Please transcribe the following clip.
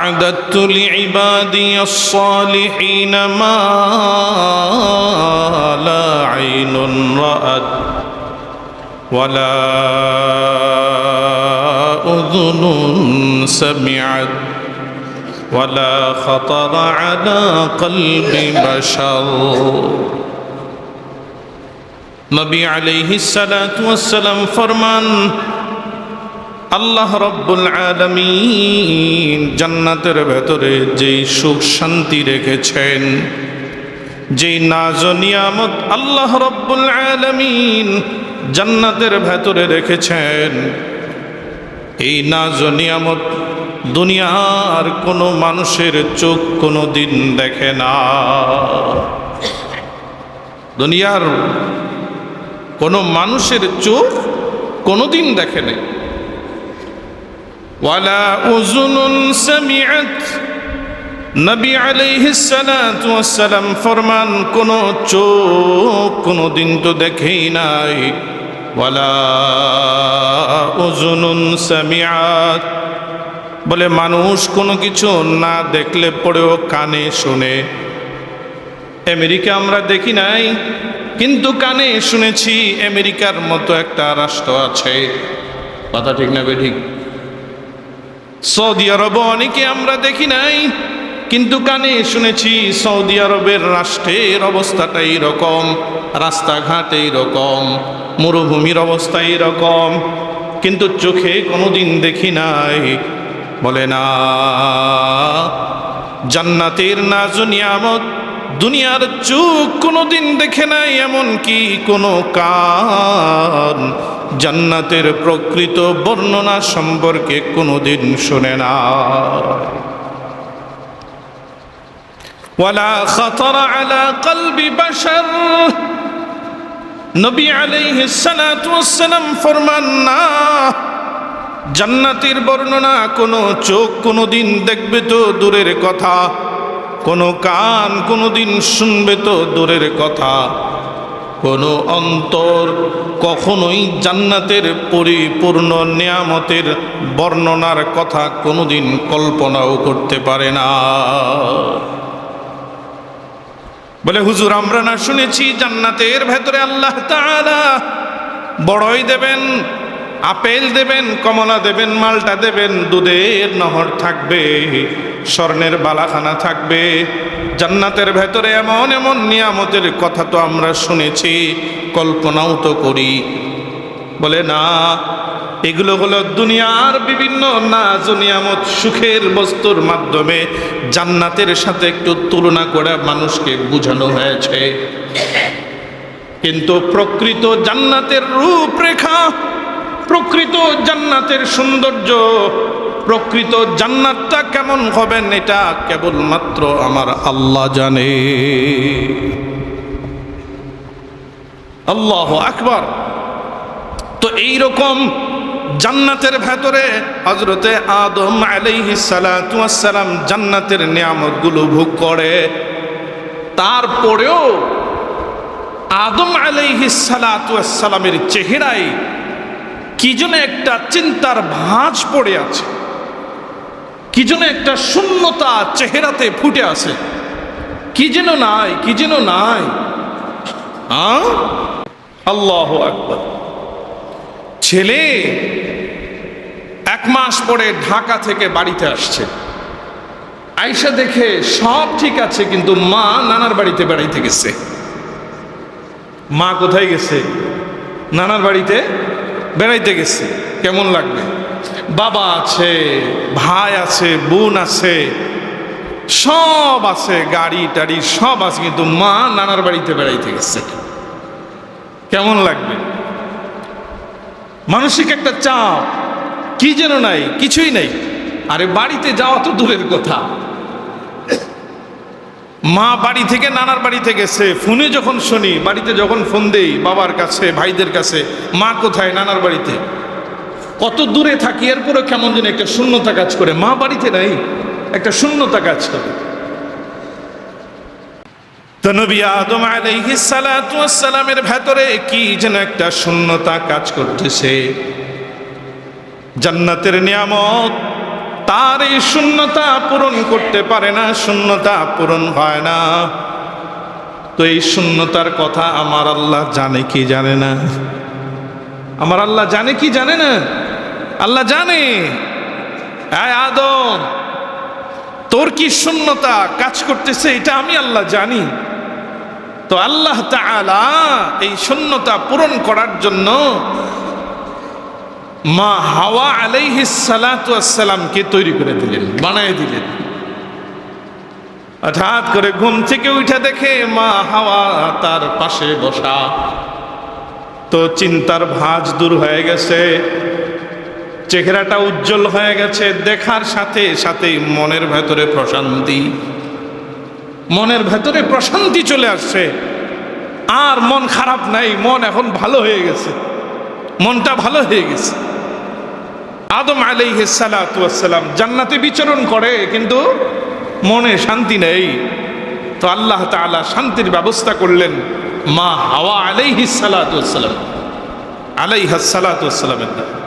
أعددت لعبادي الصالحين ما لا عين رأت ولا أذن سمعت ولا خطر على قلب بشر. نبي عليه الصلاة والسلام فرمان আল্লাহ রব্বুল আলমিন জান্নাতের ভেতরে যেই সুখ শান্তি রেখেছেন, যেই নাজ নিয়ামত আল্লাহ রব্বুল আলমিন জান্নাতের ভেতরে রেখেছেন, এই নাজ নিয়ামত দুনিয়ার কোনো মানুষের চোখ কোনো দিন দেখে না। দুনিয়ার কোনো মানুষের চোখ কোনোদিন দেখে নেই। ওয়ালা উজুনুন সামিআত। নবী আলাইহিস সালাতু ওয়াসসালাম ফরমান, কোন চোখ কোনোদিন তো দেখেই নাই। ওয়ালা উজুনুন সামিআত। বলে, মানুষ কোনো কিছু না দেখলে পড়েও কানে শুনে। আমেরিকা আমরা দেখি নাই, কিন্তু কানে শুনেছি আমেরিকার মতো একটা রাষ্ট্র আছে। কথা ঠিক না ঠিক? সৌদি আরব অনেকে আমরা দেখি নাই, কিন্তু কানে শুনেছি সৌদি আরবের রাষ্ট্রের অবস্থাটা এইরকম, রাস্তাঘাট এইরকম, মরুভূমির অবস্থা এইরকম, কিন্তু চোখে কোনোদিন দেখি নাই, বলে না। জান্নাতের নাজ নিয়ামত দুনিয়ার চোখ কোনোদিন দেখে নাই এমন কি কোনো কান। জান্নাতের প্রকৃত বর্ণনা সম্পর্কে কোনোদিন শুনে না। ওয়ালা খতর আলা কলবি বাশার। নবী আলাইহিস সালাতু ওয়াসসালাম ফরমান, না, জান্নাতের বর্ণনা কোনো চোখ কোনোদিন দেখবে তো দূরের কথা, কোনো কান কোনো দিন শুনবে তো দূরের কথা। কোনো অন্তর কখনোই জান্নাতের পরিপূর্ণ নিয়ামতের বর্ণনার কথা কোনোদিন কল্পনাও করতে পারে না। বলে, হুজুর, আমরা না শুনেছি জান্নাতের ভেতরে আল্লাহ বড়ই দেবেন, আপেল দেবেন, কমলা দেবেন, মালটা দেবেন, দুধের নহর থাকবে। স্বর্ণের বালাখানা থাকবে। জান্নাতের ভেতরে এমন এমন নিয়ামতের কথা তো আমরা শুনেছি, কল্পনাও তো করি। বলে, না, এগুলো হলো দুনিয়ার বিভিন্ন নাজ নিয়ামত সুখের বস্তুর মাধ্যমে জান্নাতের সাথে একটু তুলনা করে মানুষকে বোঝানো হয়েছে। কিন্তু প্রকৃত জান্নাতের রূপরেখা, প্রকৃত জান্নাতের সৌন্দর্য প্রকৃত জান্নাতটা কেমন হবেন এটা কেবলমাত্র আমার আল্লাহ জানে। আল্লাহ আকবার। তো এই রকম জান্নাতের ভেতরে হজরতে আদম আলাইহি সালাম জান্নাতের নিয়ামতগুলো ভোগ করে। তারপরেও আদম আলাইহি সালামের চেহারায় কি যেন একটা চিন্তার ভাঁজ পড়ে আছে। কি যেন একটা শূন্যতা চেহারাতে ফুটে আছে কি যেন নাই, কি যেন নাই। আল্লাহ আকবর। ছেলে এক মাস পরে ঢাকা থেকে বাড়িতে আসছে। আইসা দেখে সব ঠিক আছে, কিন্তু মা নানার বাড়িতে বেড়াইতে গেছে। মা কোথায় গেছে? নানার বাড়িতে বেড়াইতে গেছে। কেমন লাগবে? বাবা আছে, ভাই আছে, বোন আছে, সব আছে, গাড়ি টাড়ি সব আছে, কিন্তু মা নানার বাড়িতে বেড়াইতে গেছে। কেমন লাগবে? মানসিক একটা চাপ, কি যেন নাই, কিছুই নাই। আরে বাড়িতে যাওয়া তো দূরের কথা। মা বাড়ি থেকে নানার বাড়িতে গেছে, ফোনে যখন শুনি, বাড়িতে যখন ফোন দেই, বাবার কাছে, ভাইদের কাছে, মা কোথায়, নানার বাড়িতে? কত দূরে থাকি এরপরে কেমন যেন একটা শূন্যতা কাজ করে। মা বাড়িতে নাই, একটা শূন্যতা কাজ করে। তো নবী আদম আলাইহিস সালাতু সালামের ভেতরে কি যেন একটা শূন্যতা কাজ করতেছে। জান্নাতের নিয়ামত, তার এই শূন্যতা করতে পারে না, শূন্যতা হয় না। তো এই শূন্যতার কথা আমার আল্লাহ জানে কি জানে না? আমার আল্লাহ জানে কি জানে না? আল্লাহ জানে। আদম, তোর কি শূন্যতা কাজ করতেছে এটা আমি আল্লাহ জানি। তো আল্লাহ তাআলা এই শূন্যতা পূরণ করার জন্য মা হাওয়া আলাইহি সালাতামকে তৈরি করে দিলেন, বানায় দিলেন। হঠাৎ করে ঘুম থেকে উঠে দেখে মা হাওয়া তার পাশে বসা। তো চিন্তার ভাঁজ দূর হয়ে গেছে। চেহারাটা উজ্জ্বল হয়ে গেছে, দেখার সাথে সাথেই মনের ভেতরে প্রশান্তি। মনের ভেতরে প্রশান্তি চলে আসছে। আর মন খারাপ নাই, মন এখন ভালো হয়ে গেছে। মনটা ভালো হয়ে গেছে। আদম আলাইসালাম জান্নাতে বিচরণ করে, কিন্তু মনে শান্তি নেই। তো আল্লাহ তাআলা শান্তির ব্যবস্থা করলেন মা হাওয়া আলাইহিস সালাতু ওয়াস সালাম আলাইহাস সালাতু ওয়াস সালামের দ্বারা